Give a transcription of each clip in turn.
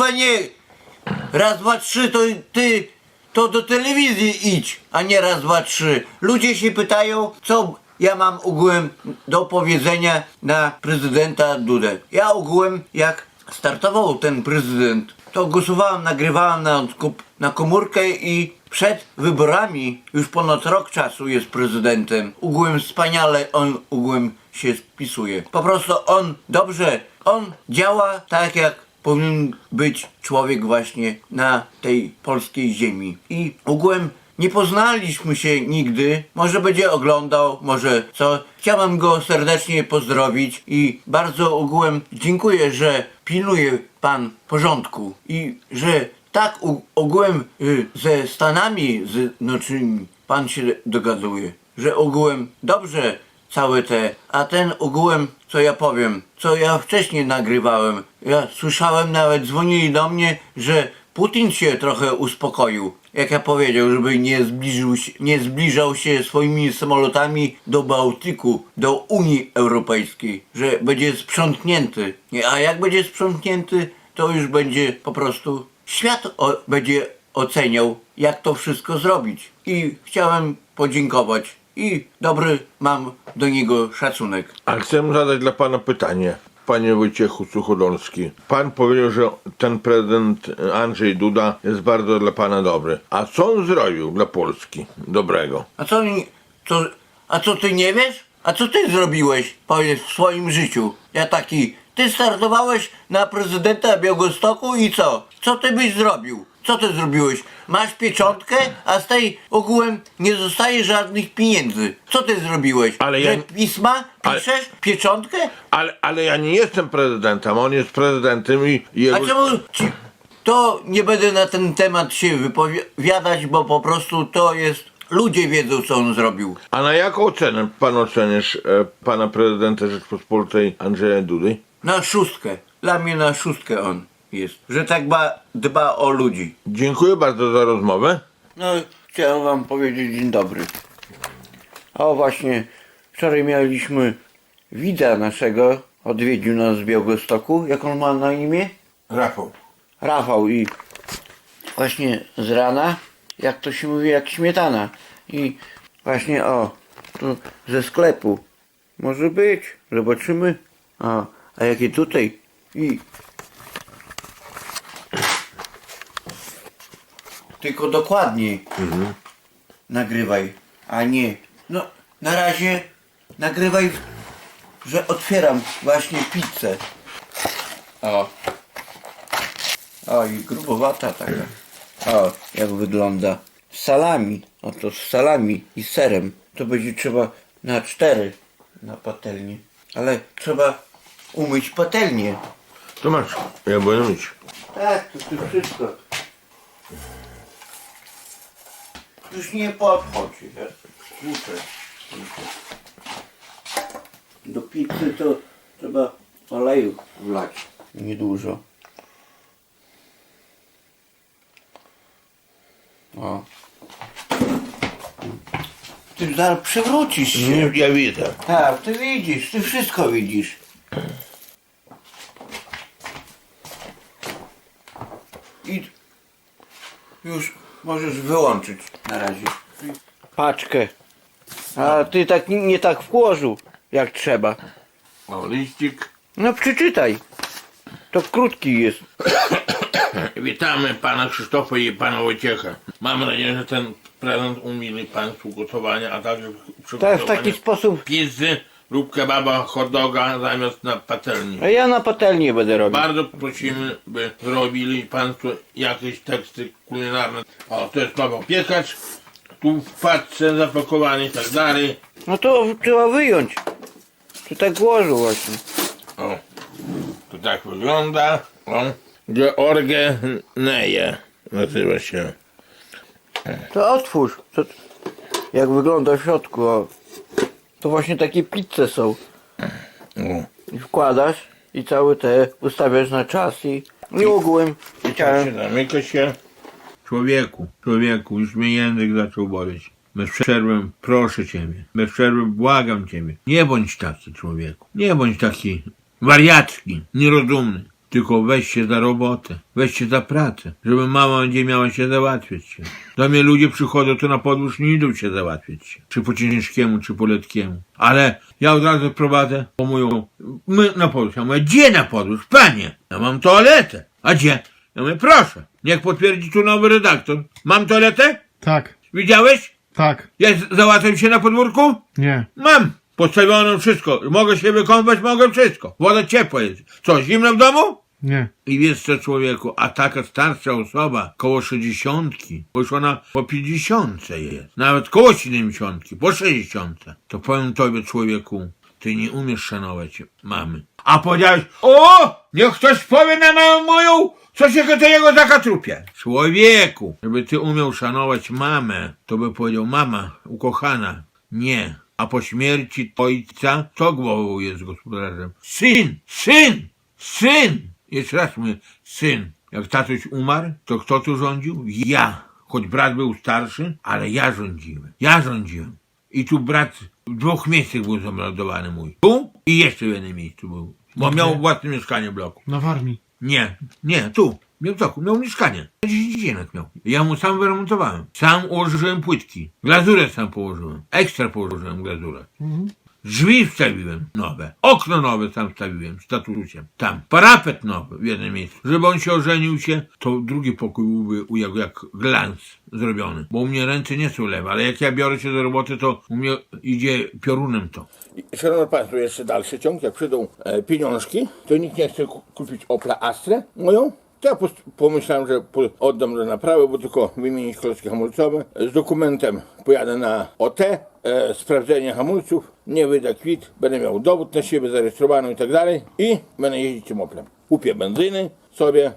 Chyba nie raz, dwa, trzy, to ty to do telewizji idź, a nie raz, dwa, trzy. Ludzie się pytają, co ja mam ogółem do powiedzenia na prezydenta Dudę. Ja ogółem, jak startował ten prezydent, to głosowałem, nagrywałem na, na komórkę i przed wyborami, już ponad rok czasu jest prezydentem. Ogółem wspaniale on ogółem się spisuje. Po prostu on dobrze, on działa tak jak powinien być człowiek właśnie na tej polskiej ziemi. I ogółem nie poznaliśmy się nigdy. Może będzie oglądał, może co. Chciałem go serdecznie pozdrowić i bardzo ogółem dziękuję, że pilnuje pan porządku i że tak ogółem y, ze Stanami Zjednoczonymi pan się dogaduje, że ogółem dobrze całe te, a ten ogółem, co ja powiem, co ja wcześniej nagrywałem, ja słyszałem nawet, dzwonili do mnie, że Putin się trochę uspokoił. Jak ja powiedział, żeby nie, zbliżył się, nie zbliżał się swoimi samolotami do Bałtyku, do Unii Europejskiej, że będzie sprzątnięty. A jak będzie sprzątnięty, to już będzie po prostu świat o, będzie oceniał, jak to wszystko zrobić. I chciałem podziękować. I dobry mam do niego szacunek. A chcę zadać dla pana pytanie. Panie Wojciechu Suchodolski, pan powiedział, że ten prezydent Andrzej Duda jest bardzo dla pana dobry. A co on zrobił dla Polski dobrego? A co, co, a co ty nie wiesz? A co ty zrobiłeś, powiedz, w swoim życiu? Ja taki, ty startowałeś na prezydenta Białegostoku i co? Co ty byś zrobił? Co ty zrobiłeś? Masz pieczątkę, a z tej ogółem nie zostaje żadnych pieniędzy. Co ty zrobiłeś? Ale Że ja- pisma Ale- piszesz? Pieczątkę? Ale, ale ja nie jestem prezydentem, on jest prezydentem i jego... A czemu ci... To nie będę na ten temat się wypowiadać, bo po prostu to jest... Ludzie wiedzą, co on zrobił. A na jaką ocenę pan ocenisz e, pana prezydenta Rzeczpospolitej Andrzeja Dudy? Na szóstkę. Dla mnie na szóstkę on jest. Że tak ba, dba o ludzi. Dziękuję bardzo za rozmowę. No, chciałem wam powiedzieć dzień dobry. O właśnie, wczoraj mieliśmy widza naszego, odwiedził nas z Białegostoku. Jak on ma na imię? Rafał. Rafał i właśnie z rana, jak to się mówi, jak śmietana. I właśnie o, tu ze sklepu. Może być, zobaczymy. O, a jakie tutaj? I tylko dokładniej nagrywaj, a nie. No, na razie nagrywaj, że otwieram właśnie pizzę. O. O, i grubowata taka. O, jak wygląda. Z salami. Oto z salami i serem. To będzie trzeba na cztery na patelnię. Ale trzeba umyć patelnię. To masz, ja będę mieć. Tak, to tu wszystko. Już nie podchodzi. ja Muszę. Do pizzy to trzeba oleju wlać. Niedużo. O. Ty zaraz przewrócisz się. Ja widzę. Tak, ty widzisz, ty wszystko widzisz. I już możesz wyłączyć na razie. Paczkę. A ty tak nie, nie tak włożył jak trzeba. O, liścik. No przeczytaj. To krótki jest. Witamy pana Krzysztofa i pana Wojciecha. Mam nadzieję, że ten prezent umili państwu gotowania, a także Tak, w taki sposób. pizzy lub kebaba, hot doga zamiast na patelni. A ja na patelnię będę robił. Bardzo prosimy, by zrobili państwo jakieś teksty kulinarne. O, to jest Paweł Piekacz. Tu w paczce zapakowany i tak dalej. No to trzeba wyjąć. To tak włożył właśnie. O, to tak wygląda. O, Georgeneje nazywa się. To otwórz. To, jak wygląda w środku. O. To właśnie takie pizze są. I wkładasz i całe te ustawiasz na czas i, i ogółem chciałem. Zamyka się. Człowieku, człowieku, już mnie język zaczął boleć. Bez przerwy proszę Ciebie, bez przerwy błagam Ciebie. Nie bądź taki człowieku. Nie bądź taki wariacki, nierozumny. Tylko weź się za robotę, weź się za pracę, żeby mama będzie miała się załatwiać. Do mnie ludzie przychodzą, to na podróż nie idą się załatwiać się. Czy po ciężkiemu, czy po letkiemu. Ale ja od razu prowadzę, bo mówią, my na podróż. Ja mówię, gdzie na podróż? Panie, ja mam toaletę. A gdzie? Ja mówię, proszę, niech potwierdzi tu nowy redaktor. Mam toaletę? Tak, Widziałeś? tak, Jest, załatwiam się na podwórku? nie. Mam! Postawiono wszystko. Mogę się wykąpać, mogę wszystko. Woda ciepła jest. Co, zimno w domu? Nie. I wiesz co człowieku, a taka starsza osoba, koło 60, bo już ona po 50 jest, nawet koło 70, po 60, to powiem tobie człowieku, ty nie umiesz szanować mamy. A powiedziałeś, o, niech ktoś powie na mamę moją, co się do jego zakatrupie. Człowieku, żeby ty umiał szanować mamę, to by powiedział, mama, ukochana, nie. A po śmierci ojca, to głową jest gospodarzem. Syn, syn, syn. Jeszcze raz mówię, syn. Jak tatuś umarł, to kto tu rządził? Ja. Choć brat był starszy, ale ja rządziłem. Ja rządziłem. I tu brat w dwóch miejscach był zamordowany mój. Tu i jeszcze w jednym miejscu był. Bo miał własne mieszkanie w bloku. Na warmii. Nie, nie, tu. Miał bloku, miał mieszkanie. 10 dzienek miał. Ja mu sam wyremontowałem. Sam ułożyłem płytki. Glazurę sam położyłem. Ekstra położyłem glazurę. Drzwi wstawiłem nowe. Okno nowe sam wstawiłem z tatusiem. Tam. Parapet nowy w jednym miejscu. Żeby on się ożenił się, to drugi pokój byłby u jak, jak glans zrobiony. Bo u mnie ręce nie są lewe, ale jak ja biorę się do roboty, to u mnie idzie piorunem to. Szanowni Państwo, jeszcze dalszy ciąg. Jak przyjdą e, pieniążki, to nikt nie chce ku- kupić Opla Astrę moją. To ja pomyślałem, że oddam do naprawy, bo tylko wymienić klocki hamulcowe. Z dokumentem pojadę na OT, e, sprawdzenie hamulców, nie wyda kwit, będę miał dowód na siebie zarejestrowany i tak dalej i będę jeździć tym Oplem. Kupię benzyny sobie,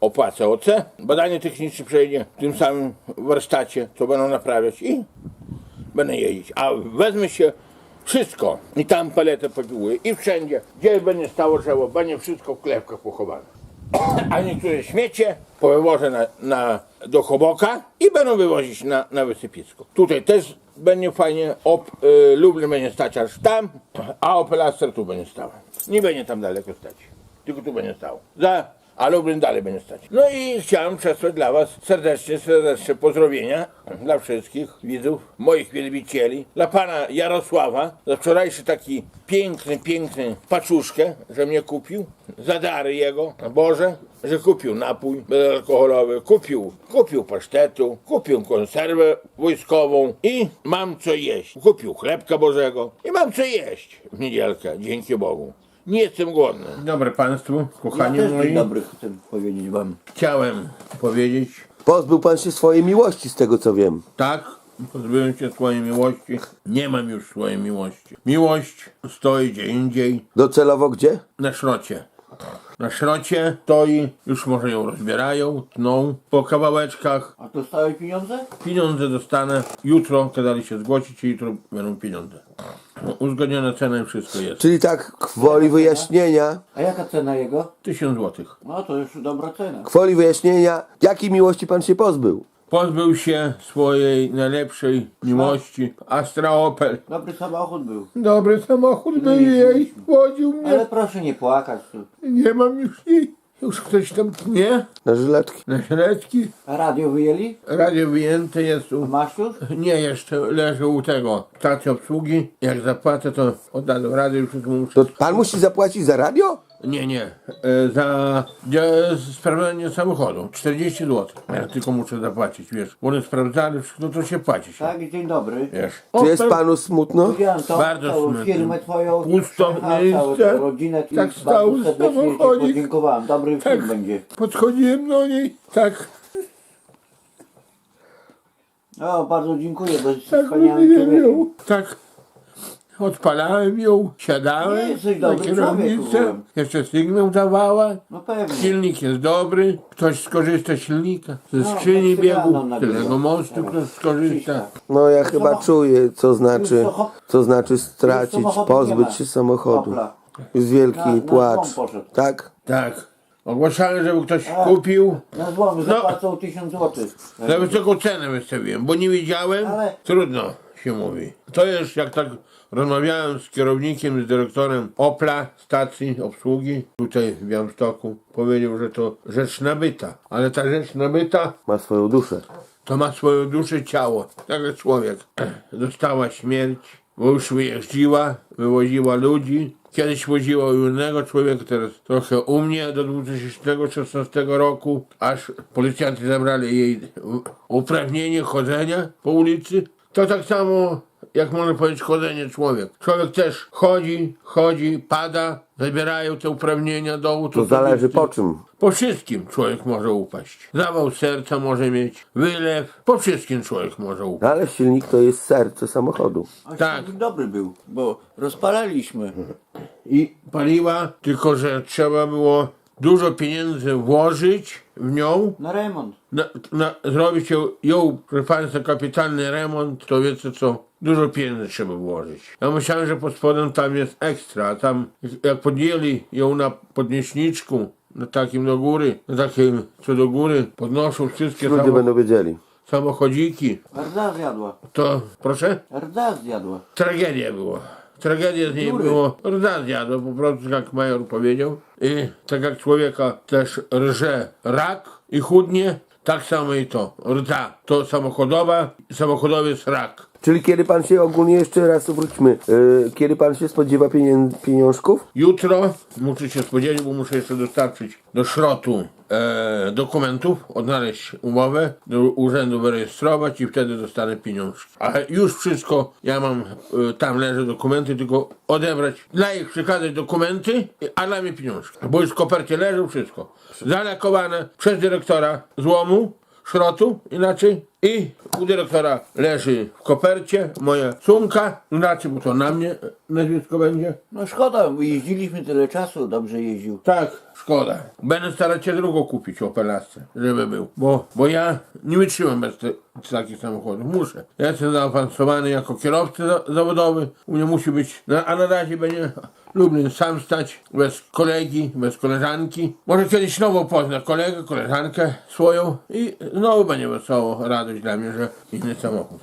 opłacę OC, badanie techniczne przejdzie w tym samym warsztacie, co będą naprawiać i będę jeździć. A wezmę się wszystko i tam paletę popiłuję i wszędzie, gdzie będzie stało drzewo, będzie wszystko w klewkach pochowane. A niektóre śmiecie powywożę na, na, do Choboka i będą wywozić na, na wysypisko. Tutaj też będzie fajnie, op, y, Lublin będzie stać aż tam, a Opel Astra tu będzie stała. Nie będzie tam daleko stać, tylko tu będzie stał. Za, a Lublin dalej będzie stać. No i chciałem przesłać dla Was serdecznie, serdecznie pozdrowienia dla wszystkich widzów, moich wielbicieli, dla Pana Jarosława za wczorajszy taki piękny, piękny paczuszkę, że mnie kupił, za dary jego, Boże, że kupił napój bezalkoholowy, kupił, kupił pasztetu, kupił konserwę wojskową i mam co jeść. Kupił chlebka Bożego i mam co jeść w niedzielkę, dzięki Bogu. Nie jestem głodny. Dobry Państwu, Ja kochani też moi. dzień dobry chcę powiedzieć wam. Chciałem powiedzieć, Pozbył pan się swojej miłości, z tego co wiem. tak, pozbyłem się swojej miłości, nie mam już swojej miłości. Miłość stoi gdzie indziej, Docelowo gdzie? na szrocie. Na szrocie stoi, już może ją rozbierają, tną po kawałeczkach. A dostałeś pieniądze? Pieniądze dostanę jutro, kazali się zgłosić i jutro będą pieniądze. No, uzgodnione ceny, wszystko jest. Czyli tak, gwoli wyjaśnienia, A jaka cena jego? 1000 złotych. No to już dobra cena. gwoli wyjaśnienia, jakiej miłości pan się pozbył? Pozbył się swojej najlepszej miłości, Astra Opel. Dobry samochód był. Dobry samochód był jej, wodził mnie. Ale proszę nie płakać. tu. Nie mam już jej. Już ktoś tam tnie Na żyletki. na średki. A radio wyjęli? Radio wyjęte jest u... Masz już? Nie, jeszcze leży u tego stacji obsługi. Jak zapłacę, to oddadzą radio już muszę. To pan musi zapłacić za radio? Nie, nie. E, za e, sprawdzenie samochodu. 40 zł. Ja tylko muszę zapłacić, wiesz. Bo one sprawdzali, wszystko to się płaci się. Tak, dzień dobry. Wiesz. Czy jest panu smutno? Widziałem to, Bardzo całą smutny. firmę twoją, Pusto Przecha, całą miejsce. tą rodzinę i Tak stał bardzo serdecznie ci samochodzik. podziękowałem. Dobry Tak. film będzie. Podchodziłem do niej. Tak. O, bardzo dziękuję, bo jest Tak ją. Tak. Odpalałem ją, siadałem jesteś na dobry człowiek, kierownicę, jeszcze sygnał dawała. No pewnie. Silnik jest dobry, ktoś skorzysta z silnika, ze No, skrzyni tak się rano biegów, nagrywa. tylnego mostu ktoś skorzysta. No ja chyba samochód- czuję, co znaczy, samochód- co znaczy stracić, samochodu nie pozbyć się samochodu. Opla. Jest wielki Na- płacz. złom poszedł. Tak? Tak. Ogłaszałem, żeby ktoś A. kupił. Na złom No. zapłacą 1000 zł. Za wysoką cenę wystawiłem, bo nie wiedziałem. Ale- Trudno. Się mówi. To jest, jak tak rozmawiałem z kierownikiem, z dyrektorem Opla, stacji obsługi, tutaj w Białymstoku, powiedział, że to rzecz nabyta, ale ta rzecz nabyta Ma swoją duszę. to ma swoją duszę ciało, tak jak człowiek. Dostała śmierć, bo już wyjeździła, wywoziła ludzi. Kiedyś woziła innego człowieka, teraz trochę u mnie do 2016 roku, aż policjanci zabrali jej u- uprawnienie chodzenia po ulicy. To tak samo, jak można powiedzieć, chodzenie człowiek. Człowiek też chodzi, chodzi, pada, zabierają te uprawnienia dowód To zależy po czym. Po wszystkim człowiek może upaść. Zawał serca może mieć, wylew. Po wszystkim człowiek może upaść. Ale silnik to jest serce samochodu. A Tak. silnik dobry był, bo rozpalaliśmy. I paliła, tylko że trzeba było dużo pieniędzy włożyć w nią, Na remont. na, na, zrobić ją, ją, proszę Państwa, kapitalny remont, to wiecie co, dużo pieniędzy trzeba włożyć. Ja myślałem, że pod spodem tam jest ekstra, a tam jak podjęli ją na podnieśniczku, na takim do góry, na takim co do góry, podnoszą wszystkie Ludzie samo, będą wiedzieli. samochodziki, Rda zjadła. to proszę? Rda zjadła. Tragedia było. Tragedia z niej było. Rda zjadła, po prostu jak major powiedział. I tak jak człowieka też rże rak i chudnie, tak samo i to. Rda to samochodowa, samochodowiec rak. Czyli kiedy pan się ogólnie jeszcze raz wróćmy, yy, kiedy pan się spodziewa pieniążków? Jutro muszę się spodziewać, bo muszę jeszcze dostarczyć do szrotu e, dokumentów, odnaleźć umowę, do urzędu wyrejestrować i wtedy dostanę pieniążki. A już wszystko, ja mam, e, tam leżą dokumenty, tylko odebrać, dla ich przekazać dokumenty, a dla mnie pieniążki. Bo już w kopercie leżą wszystko. Zalakowane przez dyrektora złomu, szrotu inaczej i u dyrektora leży w kopercie moja sumka, inaczej, bo to na mnie nazwisko będzie. No szkoda, bo jeździliśmy tyle czasu, dobrze jeździł. Tak, szkoda. Będę starać się drugą kupić Opel Astra, żeby był. Bo, bo ja nie wytrzymam bez te, takich samochodów. Muszę. Ja jestem zaawansowany jako kierowca za, zawodowy. U mnie musi być, na, a na razie będzie Lublin sam stać, bez kolegi, bez koleżanki. Może kiedyś znowu pozna kolegę, koleżankę swoją i znowu będzie wesoło, dla mnie, że inny samochód.